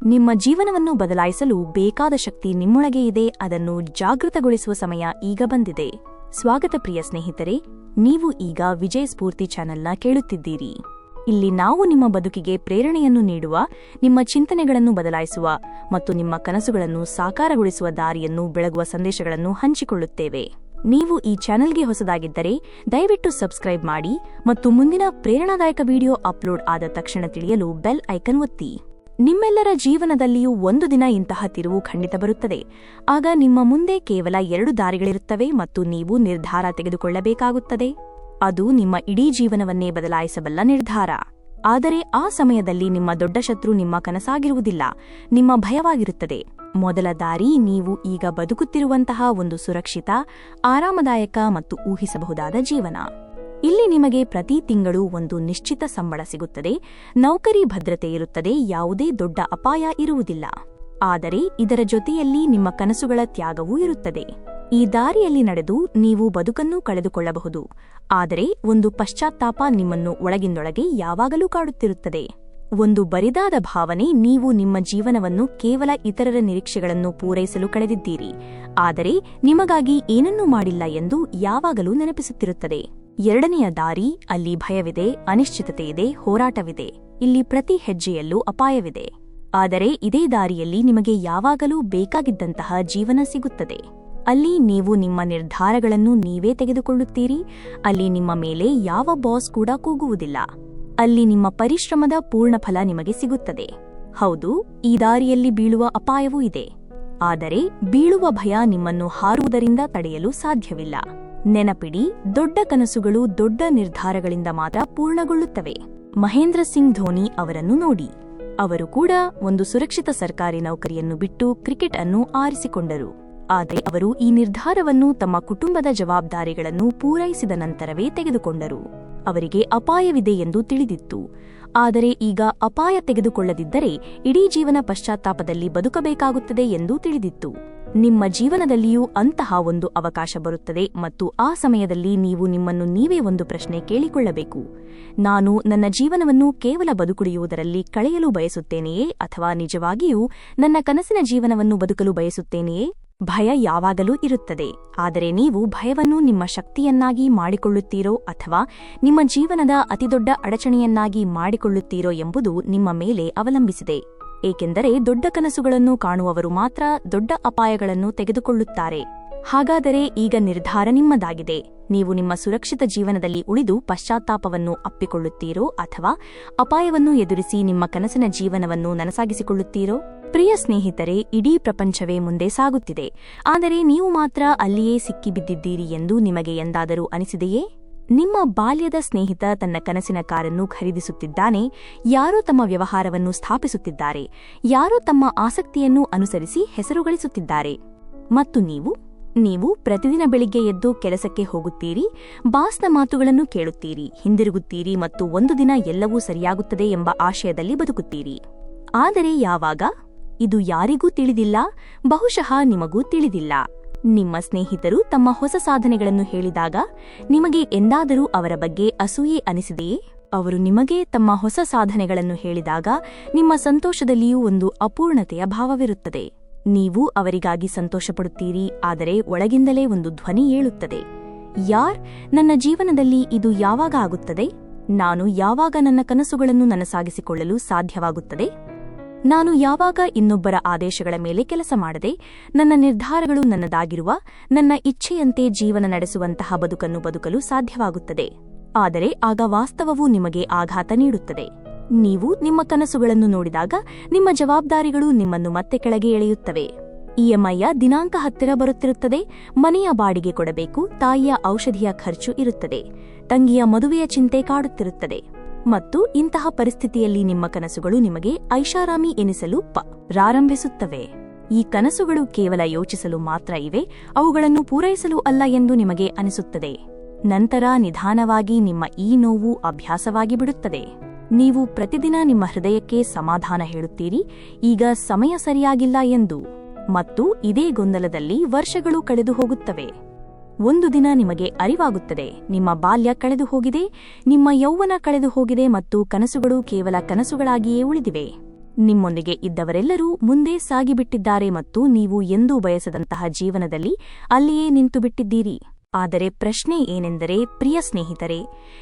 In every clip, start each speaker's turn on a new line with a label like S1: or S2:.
S1: ನಿಮ್ಮ ಜೀವನವನ್ನು ಬದಲಾಯಿಸಲು ಬೇಕಾದ ಶಕ್ತಿ ನಿಮ್ಮೊಳಗೆ ಇದೆ, ಅದನ್ನು ಜಾಗೃತಗೊಳಿಸುವ ಸಮಯ ಈಗ ಬಂದಿದೆ. ಸ್ವಾಗತ ಪ್ರಿಯ ಸ್ನೇಹಿತರೆ, ನೀವು ಈಗ ವಿಜಯ ಸ್ಫೂರ್ತಿ ಚಾನೆಲ್ನ ಕೇಳುತ್ತಿದ್ದೀರಿ. ಇಲ್ಲಿ ನಾವು ನಿಮ್ಮ ಬದುಕಿಗೆ ಪ್ರೇರಣೆಯನ್ನು ನೀಡುವ, ನಿಮ್ಮ ಚಿಂತನೆಗಳನ್ನು ಬದಲಾಯಿಸುವ ಮತ್ತು ನಿಮ್ಮ ಕನಸುಗಳನ್ನು ಸಾಕಾರಗೊಳಿಸುವ ದಾರಿಯನ್ನು ಬೆಳಗುವ ಸಂದೇಶಗಳನ್ನು ಹಂಚಿಕೊಳ್ಳುತ್ತೇವೆ. ನೀವು ಈ ಚಾನೆಲ್ಗೆ ಹೊಸದಾಗಿದ್ದರೆ ದಯವಿಟ್ಟು ಸಬ್ಸ್ಕ್ರೈಬ್ ಮಾಡಿ ಮತ್ತು ಮುಂದಿನ ಪ್ರೇರಣಾದಾಯಕ ವಿಡಿಯೋ ಅಪ್ಲೋಡ್ ಆದ ತಕ್ಷಣ ತಿಳಿಯಲು ಬೆಲ್ ಐಕನ್ ಒತ್ತಿ. ನಿಮ್ಮೆಲ್ಲರ ಜೀವನದಲ್ಲಿಯೂ ಒಂದು ದಿನ ಇಂತಹ ತಿರುವು ಖಂಡಿತ ಬರುತ್ತದೆ. ಆಗ ನಿಮ್ಮ ಮುಂದೆ ಕೇವಲ ಎರಡು ದಾರಿಗಳಿರುತ್ತವೆ ಮತ್ತು ನೀವು ನಿರ್ಧಾರ ತೆಗೆದುಕೊಳ್ಳಬೇಕಾಗುತ್ತದೆ. ಅದು ನಿಮ್ಮ ಇಡೀ ಜೀವನವನ್ನೇ ಬದಲಾಯಿಸಬಲ್ಲ ನಿರ್ಧಾರ. ಆದರೆ ಆ ಸಮಯದಲ್ಲಿ ನಿಮ್ಮ ದೊಡ್ಡ ಶತ್ರು ನಿಮ್ಮ ಕನಸಾಗಿರುವುದಿಲ್ಲ, ನಿಮ್ಮ ಭಯವಾಗಿರುತ್ತದೆ. ಮೊದಲ ದಾರಿ ನೀವು ಈಗ ಬದುಕುತ್ತಿರುವಂತಹ ಒಂದು ಸುರಕ್ಷಿತ, ಆರಾಮದಾಯಕ ಮತ್ತು ಊಹಿಸಬಹುದಾದ ಜೀವನ. ಇಲ್ಲಿ ನಿಮಗೆ ಪ್ರತಿ ತಿಂಗಳು ಒಂದು ನಿಶ್ಚಿತ ಸಂಬಳ ಸಿಗುತ್ತದೆ. ನೌಕರಿ ಭದ್ರತೆ ಇರುತ್ತದೆ. ಯಾವುದೇ ದೊಡ್ಡ ಅಪಾಯ ಇರುವುದಿಲ್ಲ. ಆದರೆ ಇದರ ಜೊತೆಯಲ್ಲಿ ನಿಮ್ಮ ಕನಸುಗಳ ತ್ಯಾಗವೂ ಇರುತ್ತದೆ. ಈ ದಾರಿಯಲ್ಲಿ ನಡೆದು ನೀವು ಬದುಕನ್ನು ಕಳೆದುಕೊಳ್ಳಬಹುದು. ಆದರೆ ಒಂದು ಪಶ್ಚಾತ್ತಾಪ ನಿಮ್ಮನ್ನು ಒಳಗಿಂದೊಳಗೆ ಯಾವಾಗಲೂ ಕಾಡುತ್ತಿರುತ್ತದೆ. ಒಂದು ಬರಿದಾದ ಭಾವನೆ ನೀವು ನಿಮ್ಮ ಜೀವನವನ್ನು ಕೇವಲ ಇತರರ ನಿರೀಕ್ಷೆಗಳನ್ನು ಪೂರೈಸಲು ಕಳೆದಿದ್ದೀರಿ. ಆದರೆ ನಿಮಗಾಗಿ ಏನನ್ನೂ ಮಾಡಿಲ್ಲ ಎಂದು ಯಾವಾಗಲೂ ನೆನಪಿಸುತ್ತಿರುತ್ತದೆ. ಎರಡನೆಯ ದಾರಿ ಅಲ್ಲಿ ಭಯವಿದೆ ಅನಿಶ್ಚಿತತೆ ಇದೆ ಹೋರಾಟವಿದೆ. ಇಲ್ಲಿ ಪ್ರತಿ ಹೆಜ್ಜೆಯಲ್ಲೂ ಅಪಾಯವಿದೆ. ಆದರೆ ಇದೇ ದಾರಿಯಲ್ಲಿ ನಿಮಗೆ ಯಾವಾಗಲೂ ಬೇಕಾಗಿದ್ದಂತಹ ಜೀವನ ಸಿಗುತ್ತದೆ. ಅಲ್ಲಿ ನೀವು ನಿಮ್ಮ ನಿರ್ಧಾರಗಳನ್ನು ನೀವೇ ತೆಗೆದುಕೊಳ್ಳುತ್ತೀರಿ. ಅಲ್ಲಿ ನಿಮ್ಮ ಮೇಲೆ ಯಾವ ಬಾಸ್ ಕೂಡ ಕೂಗುವುದಿಲ್ಲ. ಅಲ್ಲಿ ನಿಮ್ಮ ಪರಿಶ್ರಮದ ಪೂರ್ಣ ಫಲ ನಿಮಗೆ ಸಿಗುತ್ತದೆ. ಹೌದು, ಈ ದಾರಿಯಲ್ಲಿ ಬೀಳುವ ಅಪಾಯವೂ ಇದೆ. ಆದರೆ ಬೀಳುವ ಭಯ ನಿಮ್ಮನ್ನು ಹಾರುವುದರಿಂದ ತಡೆಯಲು ಸಾಧ್ಯವಿಲ್ಲ. ನೆನಪಿಡಿ, ದೊಡ್ಡ ಕನಸುಗಳು ದೊಡ್ಡ ನಿರ್ಧಾರಗಳಿಂದ ಮಾತ್ರ ಪೂರ್ಣಗೊಳ್ಳುತ್ತವೆ. ಮಹೇಂದ್ರ ಸಿಂಗ್ ಧೋನಿ ಅವರನ್ನು ನೋಡಿ. ಅವರು ಕೂಡ ಒಂದು ಸುರಕ್ಷಿತ ಸರ್ಕಾರಿ ನೌಕರಿಯನ್ನು ಬಿಟ್ಟು ಕ್ರಿಕೆಟ್ ಅನ್ನು ಆರಿಸಿಕೊಂಡರು. ಆದರೆ ಅವರು ಈ ನಿರ್ಧಾರವನ್ನು ತಮ್ಮ ಕುಟುಂಬದ ಜವಾಬ್ದಾರಿಗಳನ್ನು ಪೂರೈಸಿದ ನಂತರವೇ ತೆಗೆದುಕೊಂಡರು. ಅವರಿಗೆ ಅಪಾಯವಿದೆ ಎಂದು ತಿಳಿದಿತ್ತು. ಆದರೆ ಈಗ ಅಪಾಯ ತೆಗೆದುಕೊಳ್ಳದಿದ್ದರೆ ಇಡೀ ಜೀವನ ಪಶ್ಚಾತ್ತಾಪದಲ್ಲಿ ಬದುಕಬೇಕಾಗುತ್ತದೆ ಎಂದು ತಿಳಿದಿತ್ತು. ನಿಮ್ಮ ಜೀವನದಲ್ಲಿಯೂ ಅಂತಹ ಒಂದು ಅವಕಾಶ ಬರುತ್ತದೆ ಮತ್ತು ಆ ಸಮಯದಲ್ಲಿ ನೀವು ನಿಮ್ಮನ್ನು ನೀವೇ ಒಂದು ಪ್ರಶ್ನೆ ಕೇಳಿಕೊಳ್ಳಬೇಕು. ನಾನು ನನ್ನ ಜೀವನವನ್ನು ಕೇವಲ ಬದುಕುಳಿಯುವುದರಲ್ಲಿ ಕಳೆಯಲು ಬಯಸುತ್ತೇನೆಯೇ ಅಥವಾ ನಿಜವಾಗಿಯೂ ನನ್ನ ಕನಸಿನ ಜೀವನವನ್ನು ಬದುಕಲು ಬಯಸುತ್ತೇನೆಯೇ? ಭಯ ಯಾವಾಗಲೂ ಇರುತ್ತದೆ. ಆದರೆ ನೀವು ಭಯವನ್ನು ನಿಮ್ಮ ಶಕ್ತಿಯನ್ನಾಗಿ ಮಾಡಿಕೊಳ್ಳುತ್ತೀರೋ ಅಥವಾ ನಿಮ್ಮ ಜೀವನದ ಅತಿದೊಡ್ಡ ಅಡಚಣೆಯನ್ನಾಗಿ ಮಾಡಿಕೊಳ್ಳುತ್ತೀರೋ ಎಂಬುದು ನಿಮ್ಮ ಮೇಲೆ ಅವಲಂಬಿಸಿದೆ. ಏಕೆಂದರೆ ದೊಡ್ಡ ಕನಸುಗಳನ್ನು ಕಾಣುವವರು ಮಾತ್ರ ದೊಡ್ಡ ಅಪಾಯಗಳನ್ನು ತೆಗೆದುಕೊಳ್ಳುತ್ತಾರೆ. ಹಾಗಾದರೆ ಈಗ ನಿರ್ಧಾರ ನಿಮ್ಮದಾಗಿದೆ. ನೀವು ನಿಮ್ಮ ಸುರಕ್ಷಿತ ಜೀವನದಲ್ಲಿ ಉಳಿದು ಪಶ್ಚಾತ್ತಾಪವನ್ನು ಅಪ್ಪಿಕೊಳ್ಳುತ್ತೀರೋ ಅಥವಾ ಅಪಾಯವನ್ನು ಎದುರಿಸಿ ನಿಮ್ಮ ಕನಸಿನ ಜೀವನವನ್ನು ನನಸಾಗಿಸಿಕೊಳ್ಳುತ್ತೀರೋ? ಪ್ರಿಯ ಸ್ನೇಹಿತರೆ, ಇಡೀ ಪ್ರಪಂಚವೇ ಮುಂದೆ ಸಾಗುತ್ತಿದೆ. ಆದರೆ ನೀವು ಮಾತ್ರ ಅಲ್ಲಿಯೇ ಸಿಕ್ಕಿಬಿದ್ದಿದ್ದೀರಿ ಎಂದು ನಿಮಗೆ ಎಂದಾದರೂ ಅನಿಸಿದೆಯೇ? ನಿಮ್ಮ ಬಾಲ್ಯದ ಸ್ನೇಹಿತ ತನ್ನ ಕನಸಿನ ಕಾರನ್ನು ಖರೀದಿಸುತ್ತಿದ್ದಾನೆ. ಯಾರೋ ತಮ್ಮ ವ್ಯವಹಾರವನ್ನು ಸ್ಥಾಪಿಸುತ್ತಿದ್ದಾರೆ? ಯಾರೋ ತಮ್ಮ ಆಸಕ್ತಿಯನ್ನು ಅನುಸರಿಸಿ ಹೆಸರು ಗಳಿಸುತ್ತಿದ್ದಾರೆ ಮತ್ತು ನೀವು? ನೀವು ಪ್ರತಿದಿನ ಬೆಳಿಗ್ಗೆ ಎದ್ದು ಕೆಲಸಕ್ಕೆ ಹೋಗುತ್ತೀರಿ, ಬಾಸ್ನ ಮಾತುಗಳನ್ನು ಕೇಳುತ್ತೀರಿ, ಹಿಂದಿರುಗುತ್ತೀರಿ ಮತ್ತು ಒಂದು ದಿನ ಎಲ್ಲವೂ ಸರಿಯಾಗುತ್ತದೆ ಎಂಬ ಆಶಯದಲ್ಲಿ ಬದುಕುತ್ತೀರಿ. ಆದರೆ ಯಾವಾಗ? ಇದು ಯಾರಿಗೂ ತಿಳಿದಿಲ್ಲ, ಬಹುಶಃ ನಿಮಗೂ ತಿಳಿದಿಲ್ಲ. ನಿಮ್ಮ ಸ್ನೇಹಿತರು ತಮ್ಮ ಹೊಸ ಸಾಧನೆಗಳನ್ನು ಹೇಳಿದಾಗ ನಿಮಗೆ ಎಂದಾದರೂ ಅವರ ಬಗ್ಗೆ ಅಸೂಯೆ ಅನಿಸಿದೆಯೇ? ಅವರು ನಿಮಗೆ ತಮ್ಮ ಹೊಸ ಸಾಧನೆಗಳನ್ನು ಹೇಳಿದಾಗ ನಿಮ್ಮ ಸಂತೋಷದಲ್ಲಿಯೂ ಒಂದು ಅಪೂರ್ಣತೆಯ ಭಾವವಿರುತ್ತದೆ. ನೀವು ಅವರಿಗಾಗಿ ಸಂತೋಷಪಡುತ್ತೀರಿ, ಆದರೆ ಒಳಗಿಂದಲೇ ಒಂದು ಧ್ವನಿ ಏಳುತ್ತದೆ. ಯಾರ್, ನನ್ನ ಜೀವನದಲ್ಲಿ ಇದು ಯಾವಾಗ ಆಗುತ್ತದೆ? ನಾನು ಯಾವಾಗ ನನ್ನ ಕನಸುಗಳನ್ನು ನನಸಾಗಿಸಿಕೊಳ್ಳಲು ಸಾಧ್ಯವಾಗುತ್ತದೆ? ನಾನು ಯಾವಾಗ ಇನ್ನೊಬ್ಬರ ಆದೇಶಗಳ ಮೇಲೆ ಕೆಲಸ ಮಾಡದೆ ನನ್ನ ನಿರ್ಧಾರಗಳು ನನ್ನದಾಗಿರುವ ನನ್ನ ಇಚ್ಛೆಯಂತೆ ಜೀವನ ನಡೆಸುವಂತಹ ಬದುಕನ್ನು ಬದುಕಲು ಸಾಧ್ಯವಾಗುತ್ತದೆ. ಆದರೆ ಆಗ ವಾಸ್ತವವು ನಿಮಗೆ ಆಘಾತ ನೀಡುತ್ತದೆ. ನೀವು ನಿಮ್ಮ ಕನಸುಗಳನ್ನು ನೋಡಿದಾಗ ನಿಮ್ಮ ಜವಾಬ್ದಾರಿಗಳು ನಿಮ್ಮನ್ನು ಮತ್ತೆ ಕೆಳಗೆ ಎಳೆಯುತ್ತವೆ. ಇಎಂಐಯ ದಿನಾಂಕ ಹತ್ತಿರ ಬರುತ್ತಿರುತ್ತದೆ, ಮನೆಯ ಬಾಡಿಗೆ ಕೊಡಬೇಕು, ತಾಯಿಯ ಔಷಧಿಯ ಖರ್ಚು ಇರುತ್ತದೆ, ತಂಗಿಯ ಮದುವೆಯ ಚಿಂತೆ ಕಾಡುತ್ತಿರುತ್ತದೆ. ಮತ್ತು ಇಂತಹ ಪರಿಸ್ಥಿತಿಯಲ್ಲಿ ನಿಮ್ಮ ಕನಸುಗಳು ನಿಮಗೆ ಐಷಾರಾಮಿ ಎನಿಸಲು ಪ್ರಾರಂಭಿಸುತ್ತವೆ. ಈ ಕನಸುಗಳು ಕೇವಲ ಯೋಚಿಸಲು ಮಾತ್ರ ಇವೆ, ಅವುಗಳನ್ನು ಪೂರೈಸಲು ಅಲ್ಲ ಎಂದು ನಿಮಗೆ ಅನಿಸುತ್ತದೆ. ನಂತರ ನಿಧಾನವಾಗಿ ನಿಮ್ಮ ಈ ನೋವು ಅಭ್ಯಾಸವಾಗಿ ಬಿಡುತ್ತದೆ. ನೀವು ಪ್ರತಿದಿನ ನಿಮ್ಮ ಹೃದಯಕ್ಕೆ ಸಮಾಧಾನ ಹೇಳುತ್ತೀರಿ, ಈಗ ಸಮಯ ಸರಿಯಾಗಿಲ್ಲ ಎಂದು. ಮತ್ತು ಇದೇ ಗೊಂದಲದಲ್ಲಿ ವರ್ಷಗಳು ಕಳೆದು ಹೋಗುತ್ತವೆ ಒಂದು ದಿನ ನಿಮಗೆ ಅರಿವಾಗುತ್ತದೆ. ನಿಮ್ಮ ಬಾಲ್ಯ ಕಳೆದು ಹೋಗಿದೆ, ನಿಮ್ಮ ಯೌವನ ಕಳೆದು ಹೋಗಿದೆ ಮತ್ತು ಕನಸುಗಳು ಕೇವಲ ಕನಸುಗಳಾಗಿಯೇ ಉಳಿದಿವೆ. ನಿಮ್ಮೊಂದಿಗೆ ಇದ್ದವರೆಲ್ಲರೂ ಮುಂದೆ ಸಾಗಿಬಿಟ್ಟಿದ್ದಾರೆ ಮತ್ತು ನೀವು ಎಂದೂ ಬಯಸದಂತಹ ಜೀವನದಲ್ಲಿ ಅಲ್ಲಿಯೇ ನಿಂತುಬಿಟ್ಟಿದ್ದೀರಿ. ಆದರೆ ಪ್ರಶ್ನೆ ಏನೆಂದರೆ, ಪ್ರಿಯ ಸ್ನೇಹಿತರೆ,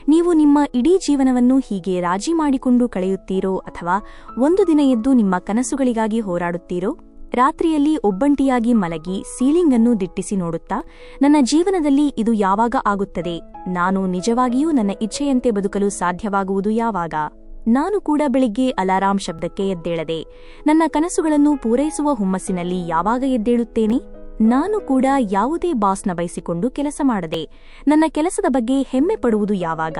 S1: ನೀವು ನಿಮ್ಮ ಇಡೀ ಜೀವನವನ್ನು ಹೀಗೆ ರಾಜಿ ಮಾಡಿಕೊಂಡು ಕಳೆಯುತ್ತೀರೋ ಅಥವಾ ಒಂದು ದಿನ ಎದ್ದು ನಿಮ್ಮ ಕನಸುಗಳಿಗಾಗಿ ಹೋರಾಡುತ್ತೀರೋ? ರಾತ್ರಿಯಲ್ಲಿ ಒಬ್ಬಂಟಿಯಾಗಿ ಮಲಗಿ ಸೀಲಿಂಗ್ ಅನ್ನು ದಿಟ್ಟಿಸಿ ನೋಡುತ್ತಾ, ನನ್ನ ಜೀವನದಲ್ಲಿ ಇದು ಯಾವಾಗ ಆಗುತ್ತದೆ? ನಾನು ನಿಜವಾಗಿಯೂ ನನ್ನ ಇಚ್ಛೆಯಂತೆ ಬದುಕಲು ಸಾಧ್ಯವಾಗುವುದು ಯಾವಾಗ? ನಾನು ಕೂಡ ಬೆಳಿಗ್ಗೆ ಅಲಾರಾಂ ಶಬ್ದಕ್ಕೆ ಎದ್ದೇಳದೆ, ನನ್ನ ಕನಸುಗಳನ್ನು ಪೂರೈಸುವ ಹುಮ್ಮಸ್ಸಿನಲ್ಲಿ ಯಾವಾಗ ಎದ್ದೇಳುತ್ತೇನೆ? ನಾನು ಕೂಡ ಯಾವುದೇ ಬಾಸ್ನ ಬಯಸಿಕೊಂಡು ಕೆಲಸ ಮಾಡದೆ, ನನ್ನ ಕೆಲಸದ ಬಗ್ಗೆ ಹೆಮ್ಮೆ ಪಡುವುದು ಯಾವಾಗ?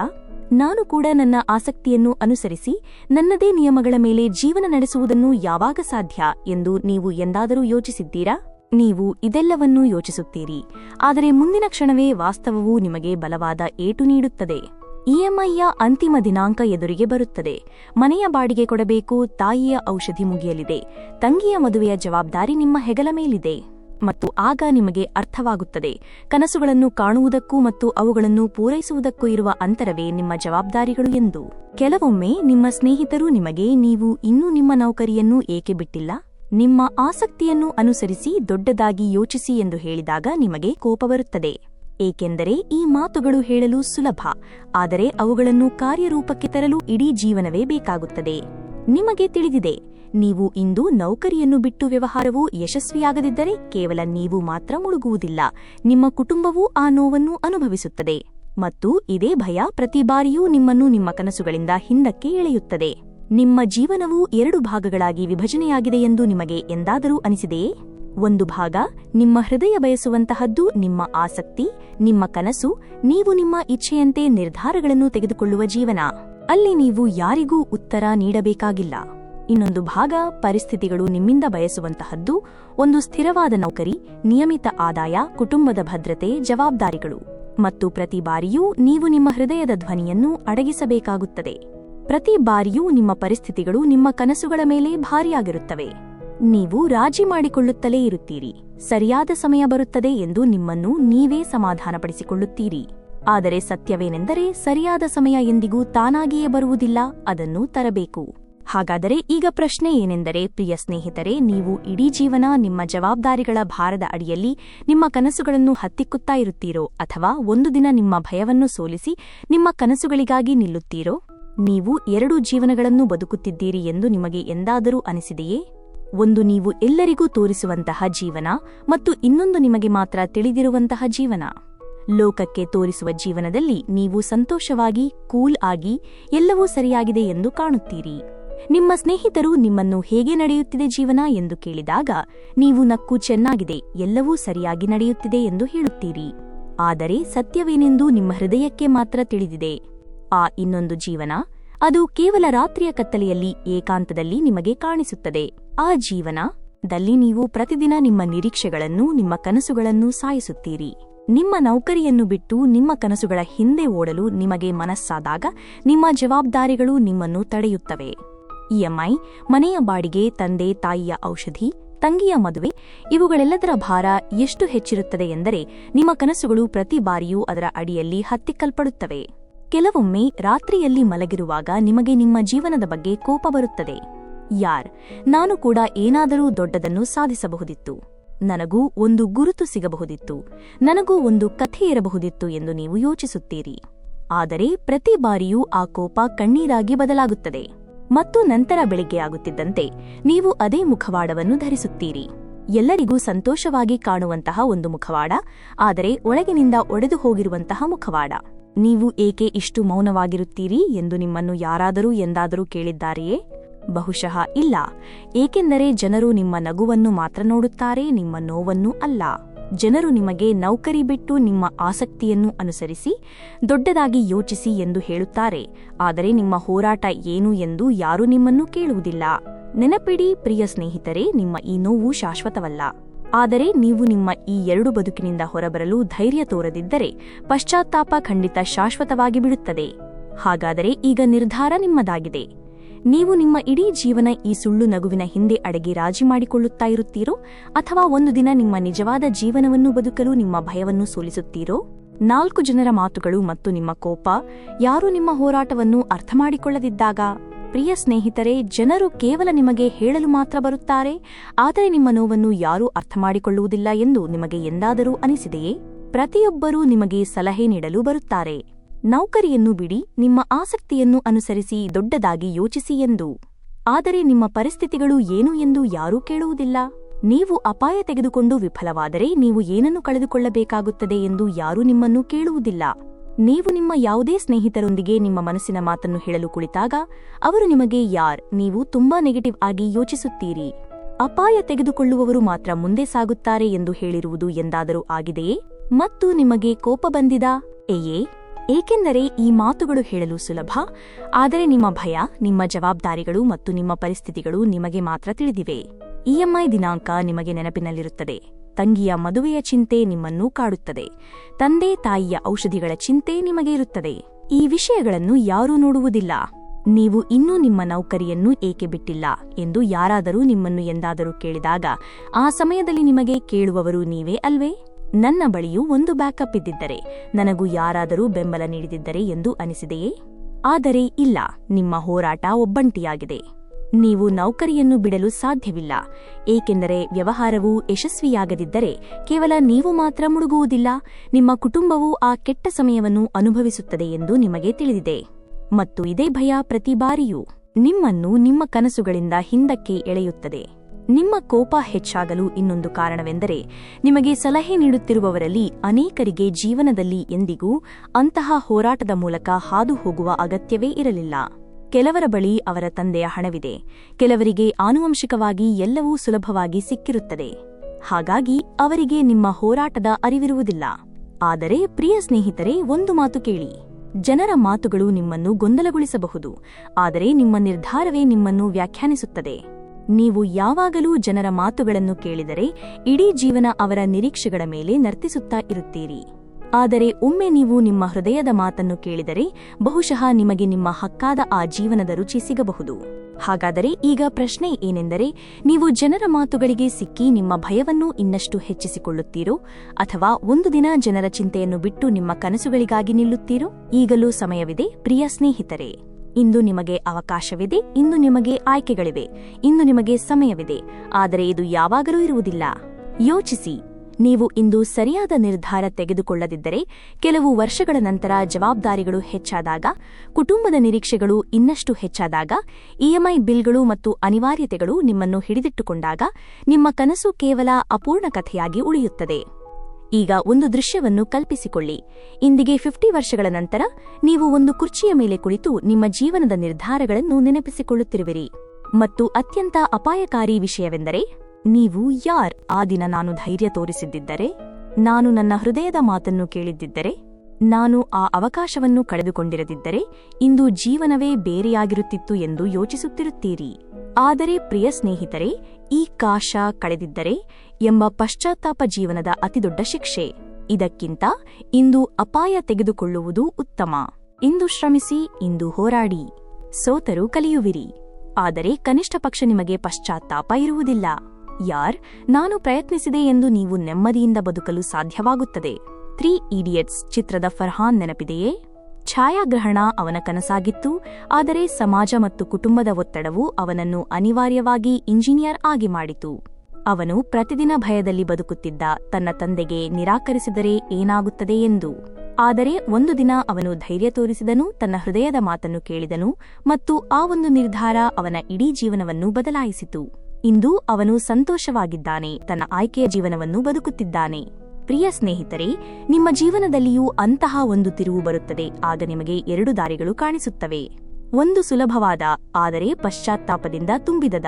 S1: ನಾನು ಕೂಡ ನನ್ನ ಆಸಕ್ತಿಯನ್ನು ಅನುಸರಿಸಿ ನನ್ನದೇ ನಿಯಮಗಳ ಮೇಲೆ ಜೀವನ ನಡೆಸುವುದನ್ನು ಯಾವಾಗ ಸಾಧ್ಯ ಎಂದು ನೀವು ಎಂದಾದರೂ ಯೋಚಿಸಿದ್ದೀರಾ? ನೀವು ಇದೆಲ್ಲವನ್ನೂ ಯೋಚಿಸುತ್ತೀರಿ. ಆದರೆ ಮುಂದಿನ ಕ್ಷಣವೇ ವಾಸ್ತವವು ನಿಮಗೆ ಬಲವಾದ ಏಟು ನೀಡುತ್ತದೆ. ಇಎಂಐಯ ಅಂತಿಮ ದಿನಾಂಕ ಎದುರಿಗೆ ಬರುತ್ತದೆ. ಮನೆಯ ಬಾಡಿಗೆ ಕೊಡಬೇಕು, ತಾಯಿಯ ಔಷಧಿ ಮುಗಿಯಲಿದೆ. ತಂಗಿಯ ಮದುವೆಯ ಜವಾಬ್ದಾರಿ ನಿಮ್ಮ ಹೆಗಲ ಮೇಲಿದೆ. ಮತ್ತು ಆಗ ನಿಮಗೆ ಅರ್ಥವಾಗುತ್ತದೆ. ಕನಸುಗಳನ್ನು ಕಾಣುವುದಕ್ಕೂ ಮತ್ತು ಅವುಗಳನ್ನು ಪೂರೈಸುವುದಕ್ಕೂ ಇರುವ ಅಂತರವೇ ನಿಮ್ಮ ಜವಾಬ್ದಾರಿಗಳು ಎಂದು. ಕೆಲವೊಮ್ಮೆ ನಿಮ್ಮ ಸ್ನೇಹಿತರು ನಿಮಗೆ ನೀವು ಇನ್ನೂ ನಿಮ್ಮ ನೌಕರಿಯನ್ನು ಏಕೆ ಬಿಟ್ಟಿಲ್ಲ? ನಿಮ್ಮ ಆಸಕ್ತಿಯನ್ನು ಅನುಸರಿಸಿ ದೊಡ್ಡದಾಗಿ ಯೋಚಿಸಿ ಎಂದು ಹೇಳಿದಾಗ ನಿಮಗೆ ಕೋಪ ಬರುತ್ತದೆ. ಏಕೆಂದರೆ ಈ ಮಾತುಗಳು ಹೇಳಲು ಸುಲಭ. ಆದರೆ ಅವುಗಳನ್ನು ಕಾರ್ಯರೂಪಕ್ಕೆ ತರಲು ಇಡೀ ಜೀವನವೇ ಬೇಕಾಗುತ್ತದೆ. ನಿಮಗೆ ತಿಳಿದಿದೆ ನೀವು ಇಂದು ನೌಕರಿಯನ್ನು ಬಿಟ್ಟು ವ್ಯವಹಾರವು ಯಶಸ್ವಿಯಾಗದಿದ್ದರೆ ಕೇವಲ ನೀವು ಮಾತ್ರ ಮುಳುಗುವುದಿಲ್ಲ. ನಿಮ್ಮ ಕುಟುಂಬವೂ ಆ ನೋವನ್ನು ಅನುಭವಿಸುತ್ತದೆ. ಮತ್ತು ಇದೇ ಭಯ ಪ್ರತಿ ಬಾರಿಯೂ ನಿಮ್ಮನ್ನು ನಿಮ್ಮ ಕನಸುಗಳಿಂದ ಹಿಂದಕ್ಕೆ ಎಳೆಯುತ್ತದೆ. ನಿಮ್ಮ ಜೀವನವು ಎರಡು ಭಾಗಗಳಾಗಿ ವಿಭಜನೆಯಾಗಿದೆ ಎಂದು ನಿಮಗೆ ಎಂದಾದರೂ ಅನಿಸಿದೆಯೇ? ಒಂದು ಭಾಗ, ನಿಮ್ಮ ಹೃದಯ ಬಯಸುವಂತಹದ್ದು ನಿಮ್ಮ ಆಸಕ್ತಿ, ನಿಮ್ಮ ಕನಸು, ನೀವು ನಿಮ್ಮ ಇಚ್ಛೆಯಂತೆ ನಿರ್ಧಾರಗಳನ್ನು ತೆಗೆದುಕೊಳ್ಳುವ ಜೀವನ. ಅಲ್ಲಿ ನೀವು ಯಾರಿಗೂ ಉತ್ತರ ನೀಡಬೇಕಾಗಿಲ್ಲ. ಇನ್ನೊಂದು ಭಾಗ, ಪರಿಸ್ಥಿತಿಗಳು ನಿಮ್ಮಿಂದ ಬಯಸುವಂತಹದ್ದು, ಒಂದು ಸ್ಥಿರವಾದ ನೌಕರಿ, ನಿಯಮಿತ ಆದಾಯ, ಕುಟುಂಬದ ಭದ್ರತೆ, ಜವಾಬ್ದಾರಿಗಳು. ಮತ್ತು ಪ್ರತಿ ಬಾರಿಯೂ ನೀವು ನಿಮ್ಮ ಹೃದಯದ ಧ್ವನಿಯನ್ನು ಅಡಗಿಸಬೇಕಾಗುತ್ತದೆ. ಪ್ರತಿ ಬಾರಿಯೂ ನಿಮ್ಮ ಪರಿಸ್ಥಿತಿಗಳು ನಿಮ್ಮ ಕನಸುಗಳ ಮೇಲೆ ಭಾರಿಯಾಗಿರುತ್ತವೆ. ನೀವು ರಾಜಿ ಮಾಡಿಕೊಳ್ಳುತ್ತಲೇ ಇರುತ್ತೀರಿ. ಸರಿಯಾದ ಸಮಯ ಬರುತ್ತದೆ ಎಂದು ನಿಮ್ಮನ್ನು ನೀವೇ ಸಮಾಧಾನಪಡಿಸಿಕೊಳ್ಳುತ್ತೀರಿ. ಆದರೆ ಸತ್ಯವೇನೆಂದರೆ ಸರಿಯಾದ ಸಮಯ ಎಂದಿಗೂ ತಾನಾಗಿಯೇ ಬರುವುದಿಲ್ಲ, ಅದನ್ನು ತರಬೇಕು. ಹಾಗಾದರೆ ಈಗ ಪ್ರಶ್ನೆ ಏನೆಂದರೆ, ಪ್ರಿಯ ಸ್ನೇಹಿತರೆ, ನೀವು ಇಡೀ ಜೀವನ ನಿಮ್ಮ ಜವಾಬ್ದಾರಿಗಳ ಭಾರದ ಅಡಿಯಲ್ಲಿ ನಿಮ್ಮ ಕನಸುಗಳನ್ನು ಹತ್ತಿಕ್ಕುತ್ತಾ ಇರುತ್ತೀರೋ ಅಥವಾ ಒಂದು ದಿನ ನಿಮ್ಮ ಭಯವನ್ನು ಸೋಲಿಸಿ ನಿಮ್ಮ ಕನಸುಗಳಿಗಾಗಿ ನಿಲ್ಲುತ್ತೀರೋ? ನೀವು ಎರಡು ಜೀವನಗಳನ್ನು ಬದುಕುತ್ತಿದ್ದೀರಿ ಎಂದು ನಿಮಗೆ ಎಂದಾದರೂ ಅನಿಸಿದೆಯೇ? ಒಂದು ನೀವು ಎಲ್ಲರಿಗೂ ತೋರಿಸುವಂತಹ ಜೀವನ ಮತ್ತು ಇನ್ನೊಂದು ನಿಮಗೆ ಮಾತ್ರ ತಿಳಿದಿರುವಂತಹ ಜೀವನ. ಲೋಕಕ್ಕೆ ತೋರಿಸುವ ಜೀವನದಲ್ಲಿ ನೀವು ಸಂತೋಷವಾಗಿ, ಕೂಲ್ ಆಗಿ, ಎಲ್ಲವೂ ಸರಿಯಾಗಿದೆ ಎಂದು ಕಾಣುತ್ತೀರಿ. ನಿಮ್ಮ ಸ್ನೇಹಿತರು ನಿಮ್ಮನ್ನು ಹೇಗೆ ನಡೆಯುತ್ತಿದೆ ಜೀವನ ಎಂದು ಕೇಳಿದಾಗ, ನೀವು ನಕ್ಕು ಚೆನ್ನಾಗಿದೆ, ಎಲ್ಲವೂ ಸರಿಯಾಗಿ ನಡೆಯುತ್ತಿದೆ ಎಂದು ಹೇಳುತ್ತೀರಿ. ಆದರೆ ಸತ್ಯವೇನೆಂದು ನಿಮ್ಮ ಹೃದಯಕ್ಕೆ ಮಾತ್ರ ತಿಳಿದಿದೆ. ಆ ಇನ್ನೊಂದು ಜೀವನ, ಅದು ಕೇವಲ ರಾತ್ರಿಯ ಕತ್ತಲೆಯಲ್ಲಿ, ಏಕಾಂತದಲ್ಲಿ ನಿಮಗೆ ಕಾಣಿಸುತ್ತದೆ. ಆ ಜೀವನದಲ್ಲಿ ನೀವು ಪ್ರತಿದಿನ ನಿಮ್ಮ ನಿರೀಕ್ಷೆಗಳನ್ನು, ನಿಮ್ಮ ಕನಸುಗಳನ್ನು ಸಾಯಿಸುತ್ತೀರಿ. ನಿಮ್ಮ ನೌಕರಿಯನ್ನು ಬಿಟ್ಟು ನಿಮ್ಮ ಕನಸುಗಳ ಹಿಂದೆ ಓಡಲು ನಿಮಗೆ ಮನಸ್ಸಾದಾಗ, ನಿಮ್ಮ ಜವಾಬ್ದಾರಿಗಳು ನಿಮ್ಮನ್ನು ತಡೆಯುತ್ತವೆ. ಇಎಂಐ ಮನೆಯ ಬಾಡಿಗೆ, ತಂದೆ, ತಾಯಿಯ ಔಷಧಿ, ತಂಗಿಯ ಮದುವೆ, ಇವುಗಳೆಲ್ಲದರ ಭಾರ ಎಷ್ಟು ಹೆಚ್ಚಿರುತ್ತದೆ ಎಂದರೆ ನಿಮ್ಮ ಕನಸುಗಳು ಪ್ರತಿ ಬಾರಿಯೂ ಅದರ ಅಡಿಯಲ್ಲಿ ಹತ್ತಿಕ್ಕಲ್ಪಡುತ್ತವೆ. ಕೆಲವೊಮ್ಮೆ ರಾತ್ರಿಯಲ್ಲಿ ಮಲಗಿರುವಾಗ ನಿಮಗೆ ನಿಮ್ಮ ಜೀವನದ ಬಗ್ಗೆ ಕೋಪ ಬರುತ್ತದೆ. ಯಾರ್? ನಾನು ಕೂಡ ಏನಾದರೂ ದೊಡ್ಡದನ್ನು ಸಾಧಿಸಬಹುದಿತ್ತು. ನನಗೂ ಒಂದು ಗುರುತು ಸಿಗಬಹುದಿತ್ತು. ನನಗೂ ಒಂದು ಕಥೆ ಇರಬಹುದಿತ್ತು ಎಂದು ನೀವು ಯೋಚಿಸುತ್ತೀರಿ. ಆದರೆ ಪ್ರತಿ ಬಾರಿಯೂ ಆ ಕೋಪ ಕಣ್ಣೀರಾಗಿ ಬದಲಾಗುತ್ತದೆ. ಮತ್ತು ನಂತರ ಬೆಳಿಗ್ಗೆಯಾಗುತ್ತಿದ್ದಂತೆ ನೀವು ಅದೇ ಮುಖವಾಡವನ್ನು ಧರಿಸುತ್ತೀರಿ. ಎಲ್ಲರಿಗೂ ಸಂತೋಷವಾಗಿ ಕಾಣುವಂತಹ ಒಂದು ಮುಖವಾಡ, ಆದರೆ ಒಳಗಿನಿಂದ ಒಡೆದು ಹೋಗಿರುವಂತಹ ಮುಖವಾಡ. ನೀವು ಏಕೆ ಇಷ್ಟು ಮೌನವಾಗಿರುತ್ತೀರಿ ಎಂದು ನಿಮ್ಮನ್ನು ಯಾರಾದರೂ ಎಂದಾದರೂ ಕೇಳಿದ್ದಾರೆಯೇ? ಬಹುಶಃ ಇಲ್ಲ. ಏಕೆಂದರೆ ಜನರು ನಿಮ್ಮ ನಗುವನ್ನು ಮಾತ್ರ ನೋಡುತ್ತಾರೆ, ನಿಮ್ಮ ನೋವನ್ನು ಅಲ್ಲ. ಜನರು ನಿಮಗೆ ನೌಕರಿ ಬಿಟ್ಟು ನಿಮ್ಮ ಆಸಕ್ತಿಯನ್ನು ಅನುಸರಿಸಿ, ದೊಡ್ಡದಾಗಿ ಯೋಚಿಸಿ ಎಂದು ಹೇಳುತ್ತಾರೆ. ಆದರೆ ನಿಮ್ಮ ಹೋರಾಟ ಏನು ಎಂದು ಯಾರೂ ನಿಮ್ಮನ್ನು ಕೇಳುವುದಿಲ್ಲ. ನೆನಪಿಡಿ, ಪ್ರಿಯ ಸ್ನೇಹಿತರೆ, ನಿಮ್ಮ ಈ ನೋವು ಶಾಶ್ವತವಲ್ಲ. ಆದರೆ ನೀವು ನಿಮ್ಮ ಈ ಎರಡು ಬದುಕಿನಿಂದ ಹೊರಬರಲು ಧೈರ್ಯ ತೋರದಿದ್ದರೆ, ಪಶ್ಚಾತ್ತಾಪ ಖಂಡಿತ ಶಾಶ್ವತವಾಗಿ ಬಿಡುತ್ತದೆ ಹಾಗಾದರೆ ಈಗ ನಿರ್ಧಾರ ನಿಮ್ಮದಾಗಿದೆ. ನೀವು ನಿಮ್ಮ ಇಡೀ ಜೀವನ ಈ ಸುಳ್ಳು ನಗುವಿನ ಹಿಂದೆ ಅಡಗಿ ರಾಜಿ ಮಾಡಿಕೊಳ್ಳುತ್ತಾ ಇರುತ್ತೀರೋ? ಅಥವಾ ಒಂದು ದಿನ ನಿಮ್ಮ ನಿಜವಾದ ಜೀವನವನ್ನು ಬದುಕಲು ನಿಮ್ಮ ಭಯವನ್ನು ಸೋಲಿಸುತ್ತೀರೋ? ನಾಲ್ಕು ಜನರ ಮಾತುಗಳು ಮತ್ತು ನಿಮ್ಮ ಕೋಪ, ಯಾರೂ ನಿಮ್ಮ ಹೋರಾಟವನ್ನು ಅರ್ಥಮಾಡಿಕೊಳ್ಳದಿದ್ದಾಗ? ಪ್ರಿಯ ಸ್ನೇಹಿತರೆ, ಜನರು ಕೇವಲ ನಿಮಗೆ ಹೇಳಲು ಮಾತ್ರ ಬರುತ್ತಾರೆ, ಆದರೆ ನಿಮ್ಮ ನೋವನ್ನು ಯಾರೂ ಅರ್ಥಮಾಡಿಕೊಳ್ಳುವುದಿಲ್ಲ ಎಂದು ನಿಮಗೆ ಎಂದಾದರೂ ಅನಿಸಿದೆಯೇ? ಪ್ರತಿಯೊಬ್ಬರೂ ನಿಮಗೆ ಸಲಹೆ ನೀಡಲು ಬರುತ್ತಾರೆ. ನೌಕರಿಯನ್ನು ಬಿಡಿ, ನಿಮ್ಮ ಆಸಕ್ತಿಯನ್ನು ಅನುಸರಿಸಿ ದೊಡ್ಡದಾಗಿ ಯೋಚಿಸಿ ಎಂದು. ಆದರೆ ನಿಮ್ಮ ಪರಿಸ್ಥಿತಿಗಳು ಏನು ಎಂದು ಯಾರೂ ಕೇಳುವುದಿಲ್ಲ. ನೀವು ಅಪಾಯ ತೆಗೆದುಕೊಂಡು ವಿಫಲವಾದರೆ ನೀವು ಏನನ್ನು ಕಳೆದುಕೊಳ್ಳಬೇಕಾಗುತ್ತದೆ ಎಂದು ಯಾರೂ ನಿಮ್ಮನ್ನು ಕೇಳುವುದಿಲ್ಲ. ನೀವು ನಿಮ್ಮ ಯಾವುದೇ ಸ್ನೇಹಿತರೊಂದಿಗೆ ನಿಮ್ಮ ಮನಸ್ಸಿನ ಮಾತನ್ನು ಹೇಳಲು ಕುಳಿತಾಗ, ಅವರು ನಿಮಗೆ ಯಾರ್, ನೀವು ತುಂಬಾ ನೆಗೆಟಿವ್ ಆಗಿ ಯೋಚಿಸುತ್ತೀರಿ. ಅಪಾಯ ತೆಗೆದುಕೊಳ್ಳುವವರು ಮಾತ್ರ ಮುಂದೆ ಸಾಗುತ್ತಾರೆ ಎಂದು ಹೇಳಿರುವುದು ಎಂದಾದರೂ ಆಗಿದೆಯೇ? ಮತ್ತು ನಿಮಗೆ ಕೋಪ ಬಂದಿದಾ? ಏಯೇ ಏಕೆಂದರೆ ಈ ಮಾತುಗಳು ಹೇಳಲು ಸುಲಭ, ಆದರೆ ನಿಮ್ಮ ಭಯ, ನಿಮ್ಮ ಜವಾಬ್ದಾರಿಗಳು ಮತ್ತು ನಿಮ್ಮ ಪರಿಸ್ಥಿತಿಗಳು ನಿಮಗೆ ಮಾತ್ರ ತಿಳಿದಿವೆ. ಇಎಂಐ ದಿನಾಂಕ ನಿಮಗೆ ನೆನಪಿನಲ್ಲಿರುತ್ತದೆ. ತಂಗಿಯ ಮದುವೆಯ ಚಿಂತೆ ನಿಮ್ಮನ್ನು ಕಾಡುತ್ತದೆ. ತಂದೆ ತಾಯಿಯ ಔಷಧಿಗಳ ಚಿಂತೆ ನಿಮಗೆ ಇರುತ್ತದೆ. ಈ ವಿಷಯಗಳನ್ನು ಯಾರೂ ನೋಡುವುದಿಲ್ಲ. ನೀವು ಇನ್ನೂ ನಿಮ್ಮ ನೌಕರಿಯನ್ನು ಏಕೆ ಬಿಟ್ಟಿಲ್ಲ ಎಂದು ಯಾರಾದರೂ ನಿಮ್ಮನ್ನು ಎಂದಾದರೂ ಕೇಳಿದಾಗ, ಆ ಸಮಯದಲ್ಲಿ ನಿಮಗೆ ಕೇಳುವವರು ನೀವೇ ಅಲ್ವೇ? ನನ್ನ ಬಳಿಯೂ ಒಂದು ಬ್ಯಾಕಪ್ ಇದ್ದಿದ್ದರೆ ನನಗೂ ಯಾರಾದರೂ ಬೆಂಬಲ ನೀಡಿದಿದ್ದರೆ ಎಂದು ಅನಿಸಿದೆಯೇ? ಆದರೆ ಇಲ್ಲ, ನಿಮ್ಮ ಹೋರಾಟ ಒಬ್ಬಂಟಿಯಾಗಿದೆ. ನೀವು ನೌಕರಿಯನ್ನು ಬಿಡಲು ಸಾಧ್ಯವಿಲ್ಲ, ಏಕೆಂದರೆ ವ್ಯವಹಾರವು ಯಶಸ್ವಿಯಾಗದಿದ್ದರೆ ಕೇವಲ ನೀವು ಮಾತ್ರ ಮುಳುಗುವುದಿಲ್ಲ, ನಿಮ್ಮ ಕುಟುಂಬವೂ ಆ ಕೆಟ್ಟ ಸಮಯವನ್ನು ಅನುಭವಿಸುತ್ತದೆ ಎಂದು ನಿಮಗೆ ತಿಳಿದಿದೆ. ಮತ್ತು ಇದೇ ಭಯ ಪ್ರತಿ ಬಾರಿಯೂ ನಿಮ್ಮನ್ನು ನಿಮ್ಮ ಕನಸುಗಳಿಂದ ಹಿಂದಕ್ಕೆ ಎಳೆಯುತ್ತದೆ. ನಿಮ್ಮ ಕೋಪ ಹೆಚ್ಚಾಗಲು ಇನ್ನೊಂದು ಕಾರಣವೆಂದರೆ ನಿಮಗೆ ಸಲಹೆ ನೀಡುತ್ತಿರುವವರಲ್ಲಿ ಅನೇಕರಿಗೆ ಜೀವನದಲ್ಲಿ ಎಂದಿಗೂ ಅಂತಹ ಹೋರಾಟದ ಮೂಲಕ ಹಾದು ಹೋಗುವ ಅಗತ್ಯವೇ ಇರಲಿಲ್ಲ. ಕೆಲವರ ಬಳಿ ಅವರ ತಂದೆಯ ಹಣವಿದೆ. ಕೆಲವರಿಗೆ ಆನುವಂಶಿಕವಾಗಿ ಎಲ್ಲವೂ ಸುಲಭವಾಗಿ ಸಿಕ್ಕಿರುತ್ತದೆ. ಹಾಗಾಗಿ ಅವರಿಗೆ ನಿಮ್ಮ ಹೋರಾಟದ ಅರಿವಿರುವುದಿಲ್ಲ. ಆದರೆ ಪ್ರಿಯ ಸ್ನೇಹಿತರೆ, ಒಂದು ಮಾತು ಕೇಳಿ. ಜನರ ಮಾತುಗಳು ನಿಮ್ಮನ್ನು ಗೊಂದಲಗೊಳಿಸಬಹುದು. ಆದರೆ ನಿಮ್ಮ ನಿರ್ಧಾರವೇ ನಿಮ್ಮನ್ನು ವ್ಯಾಖ್ಯಾನಿಸುತ್ತದೆ. ನೀವು ಯಾವಾಗಲೂ ಜನರ ಮಾತುಗಳನ್ನು ಕೇಳಿದರೆ ಇಡೀ ಜೀವನ ಅವರ ನಿರೀಕ್ಷೆಗಳ ಮೇಲೆ ನರ್ತಿಸುತ್ತಾ ಇರುತ್ತೀರಿ. ಆದರೆ ಒಮ್ಮೆ ನೀವು ನಿಮ್ಮ ಹೃದಯದ ಮಾತನ್ನು ಕೇಳಿದರೆ ಬಹುಶಃ ನಿಮಗೆ ನಿಮ್ಮ ಹಕ್ಕಾದ ಆ ಜೀವನದ ರುಚಿ ಸಿಗಬಹುದು. ಹಾಗಾದರೆ ಈಗ ಪ್ರಶ್ನೆ ಏನೆಂದರೆ ನೀವು ಜನರ ಮಾತುಗಳಿಗೆ ಸಿಕ್ಕಿ ನಿಮ್ಮ ಭಯವನ್ನು ಇನ್ನಷ್ಟು ಹೆಚ್ಚಿಸಿಕೊಳ್ಳುತ್ತೀರೋ? ಅಥವಾ ಒಂದು ದಿನ ಜನರ ಚಿಂತೆಯನ್ನು ಬಿಟ್ಟು ನಿಮ್ಮ ಕನಸುಗಳಿಗಾಗಿ ನಿಲ್ಲುತ್ತೀರೋ? ಈಗಲೂ ಸಮಯವಿದೆ, ಪ್ರಿಯ ಸ್ನೇಹಿತರೆ. ಇಂದು ನಿಮಗೆ ಅವಕಾಶವಿದೆ, ಇಂದು ನಿಮಗೆ ಆಯ್ಕೆಗಳಿವೆ, ಇಂದು ನಿಮಗೆ ಸಮಯವಿದೆ, ಆದರೆ ಇದು ಯಾವಾಗಲೂ ಇರುವುದಿಲ್ಲ. ಯೋಚಿಸಿ, ನೀವು ಇಂದು ಸರಿಯಾದ ನಿರ್ಧಾರ ತೆಗೆದುಕೊಳ್ಳದಿದ್ದರೆ, ಕೆಲವು ವರ್ಷಗಳ ನಂತರ ಜವಾಬ್ದಾರಿಗಳು ಹೆಚ್ಚಾದಾಗ, ಕುಟುಂಬದ ನಿರೀಕ್ಷೆಗಳು ಇನ್ನಷ್ಟು ಹೆಚ್ಚಾದಾಗ ಇಎಂಐ ಬಿಲ್ಗಳು ಮತ್ತು ಅನಿವಾರ್ಯತೆಗಳು ನಿಮ್ಮನ್ನು ಹಿಡಿದಿಟ್ಟುಕೊಂಡಾಗ, ನಿಮ್ಮ ಕನಸು ಕೇವಲ ಅಪೂರ್ಣ ಕಥೆಯಾಗಿ ಉಳಿಯುತ್ತದೆ. ಈಗ ಒಂದು ದೃಶ್ಯವನ್ನು ಕಲ್ಪಿಸಿಕೊಳ್ಳಿ. ಇಂದಿಗೆ ಫಿಫ್ಟಿ ವರ್ಷಗಳ ನಂತರ ನೀವು ಒಂದು ಕುರ್ಚಿಯ ಮೇಲೆ ಕುಳಿತು ನಿಮ್ಮ ಜೀವನದ ನಿರ್ಧಾರಗಳನ್ನು ನೆನಪಿಸಿಕೊಳ್ಳುತ್ತಿರುವಿರಿ. ಮತ್ತು ಅತ್ಯಂತ ಅಪಾಯಕಾರಿ ವಿಷಯವೆಂದರೆ, ನೀವು ಯಾರ್? ಆ ದಿನ ನಾನು ಧೈರ್ಯ ತೋರಿಸಿದ್ದಿದ್ದರೆ, ನಾನು ನನ್ನ ಹೃದಯದ ಮಾತನ್ನು ಕೇಳಿದ್ದಿದ್ದರೆ, ನಾನು ಆ ಅವಕಾಶವನ್ನು ಕಳೆದುಕೊಂಡಿರದಿದ್ದರೆ, ಇಂದು ಜೀವನವೇ ಬೇರೆಯಾಗಿರುತ್ತಿತ್ತು ಎಂದು ಯೋಚಿಸುತ್ತಿರುತ್ತೀರಿ. ಆದರೆ ಪ್ರಿಯ ಸ್ನೇಹಿತರೆ, ಈ ಕಾಶ ಕಳೆದಿದ್ದರೆ ಎಂಬ ಪಶ್ಚಾತ್ತಾಪ ಜೀವನದ ಅತಿದೊಡ್ಡ ಶಿಕ್ಷೆ. ಇದಕ್ಕಿಂತ ಇಂದು ಅಪಾಯ ತೆಗೆದುಕೊಳ್ಳುವುದು ಉತ್ತಮ. ಇಂದು ಶ್ರಮಿಸಿ, ಇಂದು ಹೋರಾಡಿ. ಸೋತರು ಕಲಿಯುವಿರಿ. ಆದರೆ ಕನಿಷ್ಠ ಪಕ್ಷ ನಿಮಗೆ ಪಶ್ಚಾತ್ತಾಪ ಇರುವುದಿಲ್ಲ. ಯಾರ್, ನಾನು ಪ್ರಯತ್ನಿಸಿದೆ ಎಂದು ನೀವು ನೆಮ್ಮದಿಯಿಂದ ಬದುಕಲು ಸಾಧ್ಯವಾಗುತ್ತದೆ. ತ್ರೀ ಈಡಿಯಟ್ಸ್ ಚಿತ್ರದ ಫರ್ಹಾನ್ ನೆನಪಿದೆಯೇ? ಛಾಯಾಗ್ರಹಣ ಅವನ ಕನಸಾಗಿತ್ತು, ಆದರೆ ಸಮಾಜ ಮತ್ತು ಕುಟುಂಬದ ಒತ್ತಡವು ಅವನನ್ನು ಅನಿವಾರ್ಯವಾಗಿ ಇಂಜಿನಿಯರ್ ಆಗಿ ಮಾಡಿತು. ಅವನು ಪ್ರತಿದಿನ ಭಯದಲ್ಲಿ ಬದುಕುತ್ತಿದ್ದ ತನ್ನ ತಂದೆಗೆ ನಿರಾಕರಿಸಿದರೆ ಏನಾಗುತ್ತದೆ ಎಂದು. ಆದರೆ ಒಂದು ದಿನ ಅವನು ಧೈರ್ಯ ತೋರಿಸಿದನು, ತನ್ನ ಹೃದಯದ ಮಾತನ್ನು ಕೇಳಿದನು ಮತ್ತು ಆ ಒಂದು ನಿರ್ಧಾರ ಅವನ ಇಡೀ ಜೀವನವನ್ನು ಬದಲಾಯಿಸಿತು. ಇಂದು ಅವನು ಸಂತೋಷವಾಗಿದ್ದಾನೆ, ತನ್ನ ಆಯ್ಕೆಯ ಜೀವನವನ್ನು ಬದುಕುತ್ತಿದ್ದಾನೆ. ಪ್ರಿಯ ಸ್ನೇಹಿತರೆ, ನಿಮ್ಮ ಜೀವನದಲ್ಲಿಯೂ ಅಂತಹ ಒಂದು ತಿರುವು ಬರುತ್ತದೆ. ಆಗ ನಿಮಗೆ ಎರಡು ದಾರಿಗಳು ಕಾಣಿಸುತ್ತವೆ. ಒಂದು ಸುಲಭವಾದ, ಆದರೆ ಪಶ್ಚಾತ್ತಾಪದಿಂದ ತುಂಬಿದದ.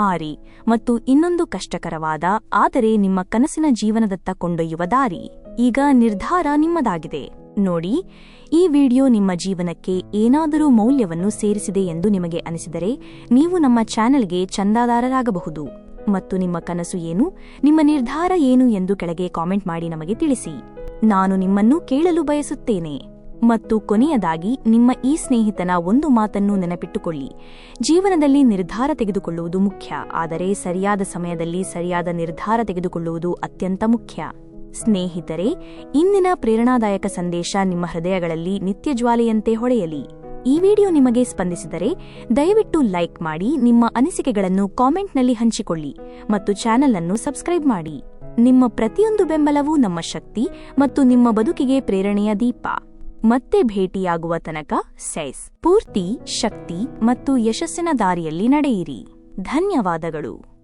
S1: ಆರಿ, ಮತ್ತು ಇನ್ನೊಂದು ಕಷ್ಟಕರವಾದ, ಆದರೆ ನಿಮ್ಮ ಕನಸಿನ ಜೀವನದತ್ತ ಕೊಂಡೊಯ್ಯುವ ದಾರಿ. ಈಗ ನಿರ್ಧಾರ ನಿಮ್ಮದಾಗಿದೆ. ನೋಡಿ, ಈ ವಿಡಿಯೋ ನಿಮ್ಮ ಜೀವನಕ್ಕೆ ಏನಾದರೂ ಮೌಲ್ಯವನ್ನು ಸೇರಿಸಿದೆ ಎಂದು ನಿಮಗೆ ಅನಿಸಿದರೆ, ನೀವು ನಮ್ಮ ಚಾನೆಲ್ಗೆ ಚಂದಾದಾರರಾಗಬಹುದು. ಮತ್ತು ನಿಮ್ಮ ಕನಸು ಏನು? ನಿಮ್ಮ ನಿರ್ಧಾರ ಏನು ಎಂದು ಕೆಳಗೆ ಕಾಮೆಂಟ್ ಮಾಡಿ ನಮಗೆ ತಿಳಿಸಿ. ನಾನು ನಿಮ್ಮನ್ನು ಕೇಳಲು ಬಯಸುತ್ತೇನೆ. ಮತ್ತು ಕೊನೆಯದಾಗಿ, ನಿಮ್ಮ ಈ ಸ್ನೇಹಿತನ ಒಂದು ಮಾತನ್ನು ನೆನಪಿಟ್ಟುಕೊಳ್ಳಿ. ಜೀವನದಲ್ಲಿ ನಿರ್ಧಾರ ತೆಗೆದುಕೊಳ್ಳುವುದು ಮುಖ್ಯ, ಆದರೆ ಸರಿಯಾದ ಸಮಯದಲ್ಲಿ ಸರಿಯಾದ ನಿರ್ಧಾರ ತೆಗೆದುಕೊಳ್ಳುವುದು ಅತ್ಯಂತ ಮುಖ್ಯ. ಸ್ನೇಹಿತರೆ, ಇಂದಿನ ಪ್ರೇರಣಾದಾಯಕ ಸಂದೇಶ ನಿಮ್ಮ ಹೃದಯಗಳಲ್ಲಿ ನಿತ್ಯ ಜ್ವಾಲೆಯಂತೆ ಹೊಳೆಯಲಿ. ಈ ವಿಡಿಯೋ ನಿಮಗೆ ಸ್ಪಂದಿಸಿದರೆ ದಯವಿಟ್ಟು ಲೈಕ್ ಮಾಡಿ, ನಿಮ್ಮ ಅನಿಸಿಕೆಗಳನ್ನು ಕಾಮೆಂಟ್ನಲ್ಲಿ ಹಂಚಿಕೊಳ್ಳಿ ಮತ್ತು ಚಾನೆಲ್ ಅನ್ನು ಸಬ್ಸ್ಕ್ರೈಬ್ ಮಾಡಿ. ನಿಮ್ಮ ಪ್ರತಿಯೊಂದು ಬೆಂಬಲವೂ ನಮ್ಮ ಶಕ್ತಿ ಮತ್ತು ನಿಮ್ಮ ಬದುಕಿಗೆ ಪ್ರೇರಣೆಯ ದೀಪ. ಮತ್ತೆ ಭೇಟಿಯಾಗುವ ತನಕ ಸೈಸ್, ಪೂರ್ತಿ, ಶಕ್ತಿ ಮತ್ತು ಯಶಸ್ಸಿನ ದಾರಿಯಲ್ಲಿ ನಡೆಯಿರಿ. ಧನ್ಯವಾದಗಳು.